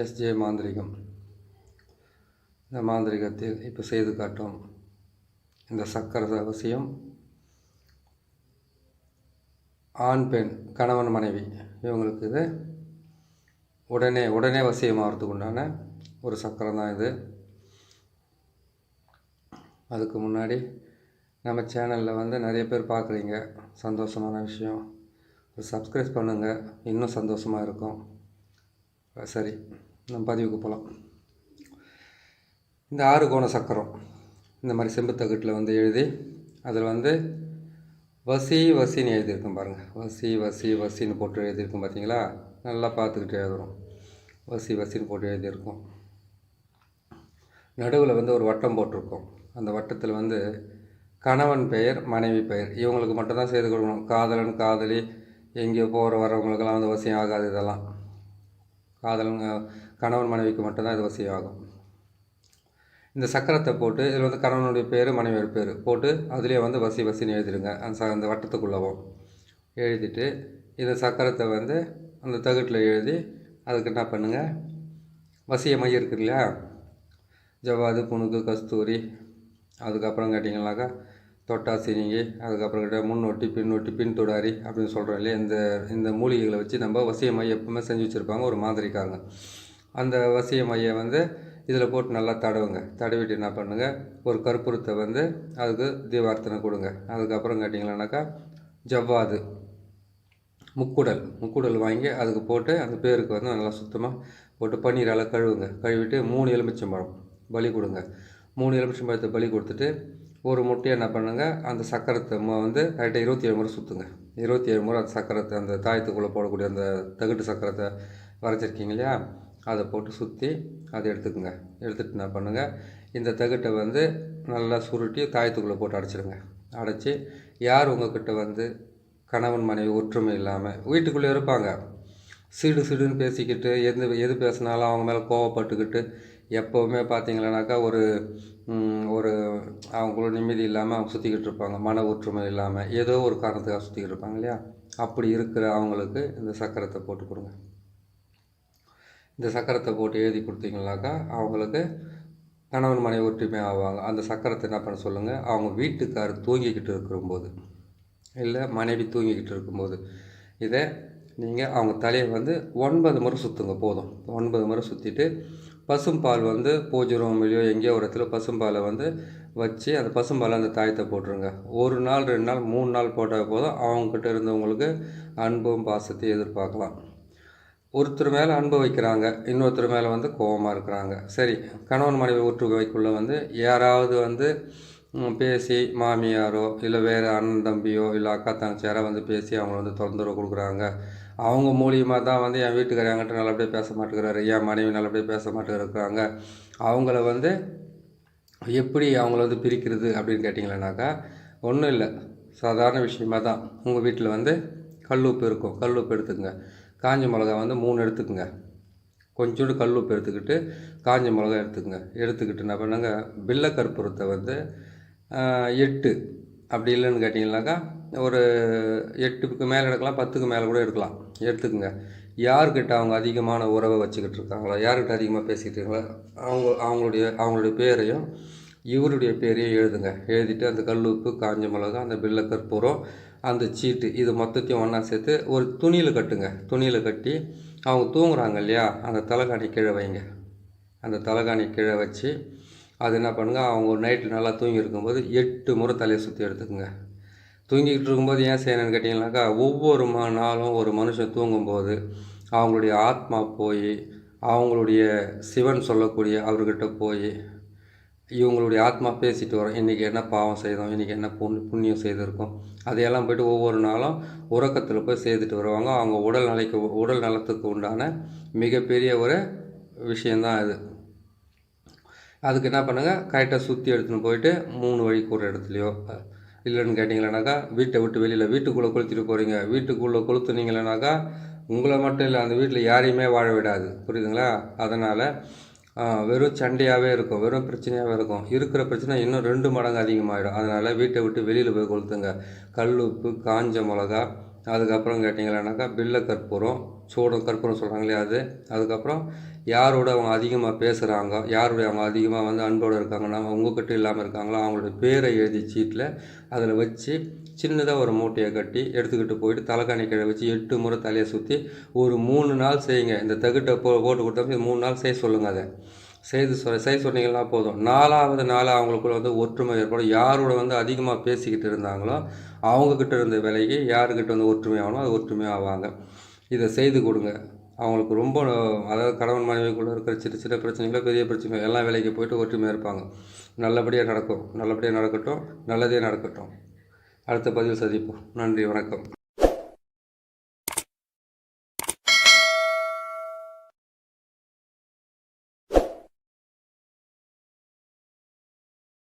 SJ மாந்திரிகம். இந்த மாந்திரிகத்தில் இப்போ செய்து காட்டும் இந்த சக்கர அவசியம் ஆண் பெண் கணவன் மனைவி இவங்களுக்கு இது உடனே உடனே வசியமாகறதுக்கு உண்டான ஒரு சக்கரம் தான் இது. அதுக்கு முன்னாடி நம்ம சேனலில் வந்து நிறைய பேர் பார்க்குறீங்க சந்தோஷமான விஷயம். சப்ஸ்கிரைப் பண்ணுங்கள் இன்னும் சந்தோஷமாக இருக்கும். சரி. நம்ம பதிவுக்கு போகலாம் இந்த ஆறு கோண சக்கரம் இந்த மாதிரி செம்புத்தகட்டில் வந்து எழுதி அதில் வந்து வசி வசின்னு எழுதியிருக்கும் பாருங்கள் வசி வசி வசின்னு போட்டு எழுதியிருக்கும் பார்த்தீங்களா? நல்லா பார்த்துக்கிட்டு எழுதுறோம். வசி வசின்னு போட்டு எழுதியிருக்கோம். நடுவில் வந்து ஒரு வட்டம் போட்டிருக்கோம். அந்த வட்டத்தில் வந்து கணவன் பெயர் மனைவி பெயர். இவங்களுக்கு மட்டும்தான் செய்து கொடுக்கணும். காதலன் காதலி எங்கேயோ போகிற வரவங்களுக்கெல்லாம் வந்து வசியம் ஆகாது இதெல்லாம். காதலன் கணவன் மனைவிக்கு மட்டும்தான் இது வசதியாகும். ஆகும் இந்த சக்கரத்தை போட்டு இதில் வந்து கணவனுடைய பேர் மனைவியோட பேர் போட்டு அதுலேயே வந்து வசி வசின்னு எழுதிடுங்க. அந்த ச அந்த வட்டத்துக்குள்ளவும் எழுதிட்டு இந்த சக்கரத்தை வந்து அந்த தகட்டில் எழுதி அதுக்கு என்ன பண்ணுங்கள் வசிய மையம் இருக்குது இல்லையா? ஜவ்வாது புணுக்கு கஸ்தூரி அதுக்கப்புறம் கேட்டிங்கனாக்கா தொட்டா சினிங்கி அதுக்கப்புறம் முன்னொட்டி பின்னொட்டி பின் தொடாரி அப்படின்னு சொல்கிறோம் இல்லையா இந்த இந்த மூலிகைகளை வச்சு நம்ம வசிய மையம் எப்பவுமே செஞ்சு வச்சுருப்பாங்க ஒரு மாதிரிக்காரங்க. அந்த வசிய மையம் வந்து இதில் போட்டு நல்லா தடவுங்க. தடவிட்டு என்ன பண்ணுங்கள் ஒரு கற்பூரத்தை வந்து அதுக்கு தீபார்த்தனை கொடுங்க. அதுக்கப்புறம் கேட்டிங்களானாக்கா ஜவ்வாது முக்குடல் முக்குடல் வாங்கி அதுக்கு போட்டு அந்த பேருக்கு வந்து நல்லா சுத்தமாக போட்டு பன்னீரால் கழுவுங்க. கழுவிட்டு மூணு எலுமிச்சம்பழம் பலி கொடுங்க. மூணு எலுமிச்சம்பழத்தை பலி கொடுத்துட்டு ஒரு முட்டையை என்ன பண்ணுங்கள் அந்த சக்கரத்தை வந்து கரெக்டாக இருபத்தி ஏழு முறை சுற்றுங்க இருபத்தி ஏழு முறை அந்த சக்கரத்தை அந்த தாயத்துக்குள்ளே போடக்கூடிய அந்த தகட்டு சக்கரத்தை வரைச்சிருக்கீங்க இல்லையா? அதை போட்டு சுற்றி அதை எடுத்துக்கோங்க. எடுத்துகிட்டு என்ன பண்ணுங்கள் இந்த தகட்டை வந்து நல்லா சுருட்டி தாயத்துக்குள்ளே போட்டு அடைச்சிடுங்க. அடைச்சி யார் உங்ககிட்ட வந்து கணவன் மனைவி ஒற்றுமை இல்லாமல் வீட்டுக்குள்ளே இருப்பாங்க. சிடு சிடுன்னு பேசிக்கிட்டு எது எது பேசினாலும் அவங்க மேலே கோவப்பட்டுக்கிட்டு எப்போவுமே பார்த்தீங்களானாக்கா ஒரு ஒரு அவங்களோட நிம்மதி இல்லாமல் அவங்க சுற்றிக்கிட்டு இருப்பாங்க. மன ஒற்றுமை இல்லாமல் ஏதோ ஒரு காரணத்துக்காக சுற்றிக்கிட்டு இருப்பாங்க இல்லையா? அப்படி இருக்கிற அவங்களுக்கு இந்த சக்கரத்தை போட்டு கொடுங்க. இந்த சக்கரத்தை போட்டு எழுதி கொடுத்தீங்கனாக்கா அவங்களுக்கு கணவன் மனைவி ஒற்றுமை ஆவாங்க. அந்த சக்கரத்தை என்ன பண்ண சொல்லுங்கள் அவங்க வீட்டுக்காரர் தூங்கிக்கிட்டு இருக்கும்போது இல்லை மனைவி தூங்கிக்கிட்டு இருக்கும்போது இதை நீங்கள் அவங்க தலையை வந்து ஒன்பது முறை சுற்றுங்க போதும். ஒன்பது முறை சுற்றிட்டு பசும்பால் வந்து பூஜை ரூம்லையோ எங்கேயோ ஒரு இடத்துல பசும்பாலை வந்து வச்சு அந்த பசும்பாலை அந்த தாயத்தை போட்டுருங்க. ஒரு நாள் ரெண்டு நாள் மூணு நாள் போட்டால் போதும். அவங்கக்கிட்ட இருந்தவங்களுக்கு அன்பும் பாசத்தையும் எதிர்பார்க்கலாம். ஒருத்தர் மேலே அன்பு வைக்கிறாங்க இன்னொருத்தர் மேலே வந்து கோபமாக இருக்கிறாங்க. சரி கணவன் மனைவி ஒற்றுமைக்குள்ளே வந்து யாராவது வந்து பேசி மாமியாரோ இல்லை வேறு அண்ணன் தம்பியோ இல்லை அக்கா தங்கச்சியாரோ வந்து பேசி அவங்கள வந்து தொந்தரவு கொடுக்குறாங்க. அவங்க மூலியமாக தான் வந்து என் வீட்டுக்காரர் என்கிட்ட நல்லபடியாக பேச மாட்டேங்கிறாரு. என் மனைவி நல்லபடியாக பேச மாட்டேங்கிறாங்க. அவங்கள வந்து எப்படி அவங்கள வந்து பிரிக்கிறது அப்படின்னு கேட்டிங்களேனாக்கா ஒன்றும் இல்லை. சாதாரண விஷயமா தான். உங்கள் வீட்டில் வந்து கல்லுப்பு இருக்கும். கல்லுப்பு எடுத்துக்கங்க. காஞ்ச மிளகா வந்து மூணு எடுத்துக்கோங்க. கொஞ்சோண்டு கல்லுப்பு எடுத்துக்கிட்டு காஞ்ச மிளகா எடுத்துக்கோங்க. எடுத்துக்கிட்டு என்ன பண்ணுங்க? பில்ல கற்பூரத்தை வந்து எட்டு அப்படி இல்லைன்னு கேட்டிங்கனாக்கா ஒரு எட்டுக்கு மேலே எடுக்கலாம் பத்துக்கு மேலே கூட எடுக்கலாம். எடுத்துக்கோங்க. யார்கிட்ட அவங்க அதிகமான உறவை வச்சுக்கிட்டு இருக்காங்களோ? யார்கிட்ட அதிகமாக பேசிக்கிட்டு இருக்காங்களோ? அவங்க அவங்களுடைய அவங்களுடைய பேரையும் இவருடைய பேரையும் எழுதுங்க. எழுதிட்டு அந்த கல்லுப்பு காஞ்ச மிளகா அந்த பில்ல கற்பூரம் அந்த சீட்டு இது மொத்தத்தையும் ஒன்றா சேர்த்து ஒரு துணியில் கட்டுங்க. துணியில் கட்டி அவங்க தூங்குறாங்க இல்லையா? அந்த தலைகாணி கீழே வைங்க. அந்த தலைகாணி கீழே வச்சு அது என்ன பண்ணுங்கள் அவங்க நைட்டில் நல்லா தூங்கி இருக்கும்போது எட்டு முறை தலையை சுற்றி எடுத்துக்கோங்க. தூங்கிக்கிட்டு இருக்கும்போது ஏன் செய்யணும்னு கேட்டிங்கனாக்கா ஒவ்வொரு ம நாளும் ஒரு மனுஷன் தூங்கும்போது அவங்களுடைய ஆத்மா போய் அவங்களுடைய சிவன் சொல்லக்கூடிய அவர்கிட்ட போய் இவங்களுடைய ஆத்மா பேசிட்டு வரோம். இன்றைக்கி என்ன பாவம் செய்தோம் இன்றைக்கி என்ன புண் புண்ணியம் செய்திருக்கோம். அதையெல்லாம் போய்ட்டு ஒவ்வொரு நாளும் உறக்கத்தில் போய் செய்துட்டு வருவாங்க. அவங்க உடல் நிலைக்கு உடல் நலத்துக்கு உண்டான மிகப்பெரிய ஒரு விஷயந்தான் இது. அதுக்கு என்ன பண்ணுங்கள் கரெக்டாக சுற்றி எடுத்துன்னு போயிட்டு மூணு வழிக்கு ஒரு இடத்துலையோ இல்லைன்னு கேட்டிங்களேனாக்கா வீட்டை விட்டு வெளியில் வீட்டுக்குள்ளே கொளுத்திட்டு போகிறீங்க வீட்டுக்குள்ளே கொளுத்துனீங்களேனாக்கா உங்களை மட்டும் இல்லை அந்த வீட்டில் யாரையுமே வாழ விடாது. புரியுதுங்களா? அதனால் வெறும் சண்டையாகவே இருக்கும். வெறும் பிரச்சனையாகவே இருக்கும். இருக்கிற பிரச்சனை இன்னும் ரெண்டு மடங்கு அதிகமாகிடும் அதனால் வீட்டை விட்டு வெளியில் போய் கொளுத்துங்க. கல் உப்பு காஞ்ச மிளகா அதுக்கப்புறம் கேட்டிங்களானாக்கா பில்ல கற்பூரம் சூடம் கற்பூரம் சொல்கிறாங்களே அது. அதுக்கப்புறம் யாரோட அவங்க அதிகமாக பேசுகிறாங்க யாரோட அவங்க அதிகமாக வந்து அன்போடு இருக்காங்கன்னா உங்ககிட்ட இல்லாமல் இருக்காங்களோ அவங்களுடைய பேரை எழுதி சீட்டில் அதில் வச்சு சின்னதாக ஒரு மூட்டையை கட்டி எடுத்துக்கிட்டு போயிட்டு தலைக்காணி கீழே வச்சு எட்டு முறை தலையை சுற்றி ஒரு மூணு நாள் செய்யுங்க. இந்த தகுட்டை போ போட்டு கொடுத்தா மூணு நாள் செய்ய சொல்லுங்கள் அதை. செய்து சொ செய்ய சொன்னீங்கன்னா போதும். நாலாவது நாளாக அவங்களுக்குள்ள வந்து ஒற்றுமை ஏற்படும். யாரோட வந்து அதிகமாக பேசிக்கிட்டு இருந்தாங்களோ அவங்கக்கிட்ட இருந்த விலைக்கு யாருக்கிட்ட வந்து ஒற்றுமை ஆகணும் அது ஒற்றுமையாக ஆவாங்க. இதை செய்து கொடுங்க. அவங்களுக்கு ரொம்ப அதாவது கணவன் மனைவிக்குள்ளே இருக்கிற சின்ன சின்ன பிரச்சனைகளோ பெரிய பிரச்சனைகள் எல்லாம் வேலைக்கு போயிட்டு ஒற்றுமையாக இருப்பாங்க. நல்லபடியாக நடக்கும். நல்லபடியாக நடக்கட்டும். நல்லதே நடக்கட்டும். அடுத்த பதிவில் சந்திப்போம். நன்றி. வணக்கம்.